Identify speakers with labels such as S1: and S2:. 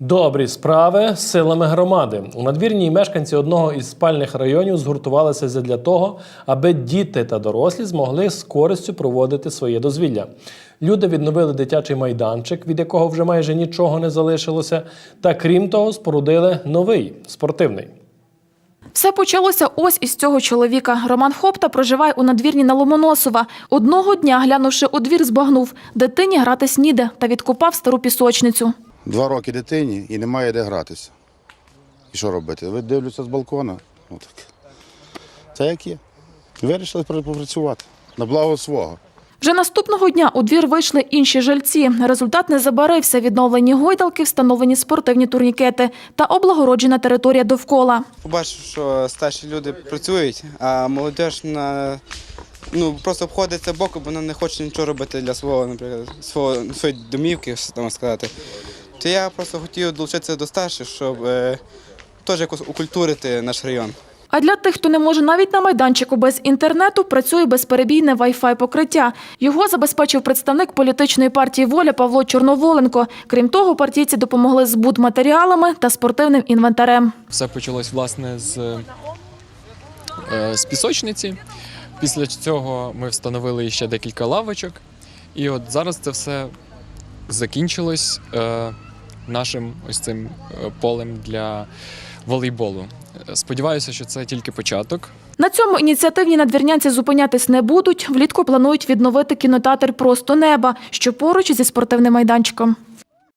S1: Добрі справи силами громади. У надвірній мешканці одного із спальних районів згуртувалися задля того, аби діти та дорослі змогли з користю проводити своє дозвілля. Люди відновили дитячий майданчик, від якого вже майже нічого не залишилося, та крім того, спорудили новий спортивний.
S2: Все почалося ось із цього чоловіка. Роман Хопта проживає у надвірні на Ломоносова. Одного дня, глянувши у двір, збагнув дитині гратись ніде та відкопав стару пісочницю.
S3: Два роки дитині і немає де гратися. І що робити? Ви дивлюся з балкона. Отак. Це як є. Вирішили пр- попрацювати на благо свого.
S2: Вже наступного дня у двір вийшли інші жильці. Результат не забарився. Відновлені гойдалки, встановлені спортивні турнікети та облагороджена територія довкола.
S4: Побачив, що старші люди працюють, а молодь на ну просто обходиться боком, бо вона не хоче нічого робити для свого, наприклад, свого своєї домівки, що там сказати. То я просто хотів долучитися до старших, щоб е, теж якось окультурити наш район.
S2: А для тих, хто не може навіть на майданчику без інтернету, працює безперебійне Wi-Fi покриття. Його забезпечив представник політичної партії Воля Павло Чорноволенко. Крім того, партійці допомогли з будматеріалами та спортивним інвентарем.
S5: Все почалось власне з, е, з пісочниці. Після цього ми встановили ще декілька лавочок. І от зараз це все закінчилось е, нашим ось цим е, полем для волейболу. Сподіваюся, що це тільки початок.
S2: На цьому ініціативні надвірнянці зупинятись не будуть. Влітку планують відновити кінотеатр просто неба, що поруч зі спортивним майданчиком.